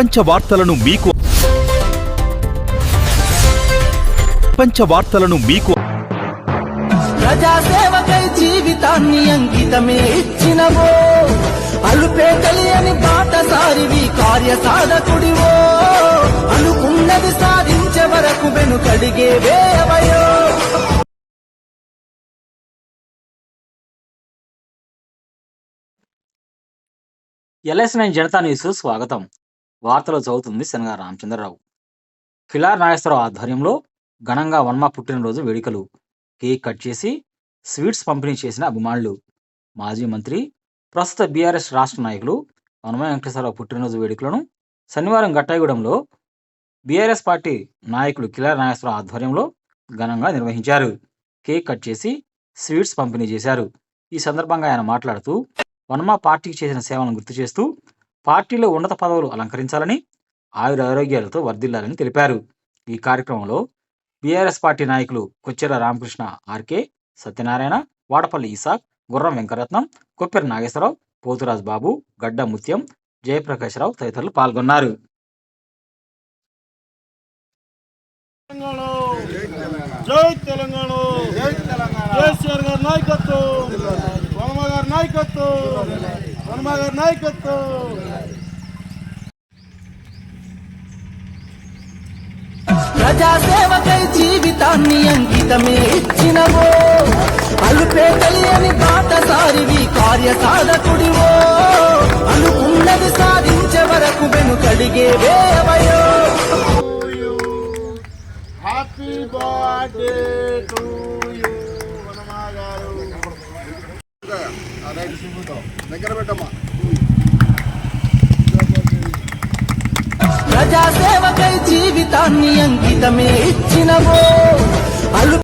ప్రపంచ వార్తలను మీకు ప్రపంచ వార్తలను మీకు ప్రజాసేవకై జీవితాన్ని అంకితమే ఇచ్చినవో. అలుపే తెలియని బాటసారివి కార్య సాధకుడివో అనుకున్నది సాధించే వరకు వెనుకడిగే వేయవయో ఎల్ఎస్ నైన్ జనతా న్యూస్ స్వాగతం. వార్తలు చదువుతుంది శనగా రామచంద్రరావు. కిలార్ నాగేశ్వరరావు ఆధ్వర్యంలో ఘనంగా వన్మ పుట్టినరోజు వేడుకలు. కేక్ కట్ చేసి స్వీట్స్ పంపిణీ చేసిన అభిమానులు. మాజీ మంత్రి ప్రస్తుత బీఆర్ఎస్ రాష్ట్ర నాయకులు వనమ వెంకటేశ్వరరావు పుట్టినరోజు వేడుకలను శనివారం గట్టాయిగూడెంలో బీఆర్ఎస్ పార్టీ నాయకులు కిలార్ నాగేశ్వరరావు ఆధ్వర్యంలో ఘనంగా నిర్వహించారు. కేక్ కట్ చేసి స్వీట్స్ పంపిణీ చేశారు. ఈ సందర్భంగా ఆయన మాట్లాడుతూ వన్మా పార్టీకి చేసిన సేవలను గుర్తు చేస్తూ పార్టీలో ఉన్నత పదవులు అలంకరించాలని ఆయుర ఆరోగ్యాలతో వర్ధిల్లాలని తెలిపారు. ఈ కార్యక్రమంలో బీఆర్ఎస్ పార్టీ నాయకులు Kochera Ramakrishna R K Satyanarayana Vadapalli Isaac Gurram Venkaratnam Koppera Nageswararao Pothuraj బాబు గడ్డ ముత్యం జయప్రకాశ్రావు తదితరులు పాల్గొన్నారు. జై తెలంగాణ కేసీఆర్ గారి నాయకత్వం గారి నాయకత్వం. గారి నాయకత్వం. ప్రజాసేవకై జీవితాన్ని అంకితమే ఇచ్చినవో అలుపే తెలియని బాటసారివి కార్య సాధకుడివో అనుకున్నది సాధించే వరకు వెనుకడిగే వేయవయో happy birthday to you Vanama గారు దగ్గర పెట్టమ్మా ప్రజాసేవకై జీవితాన్ని అంకితమే ఇచ్చినవో.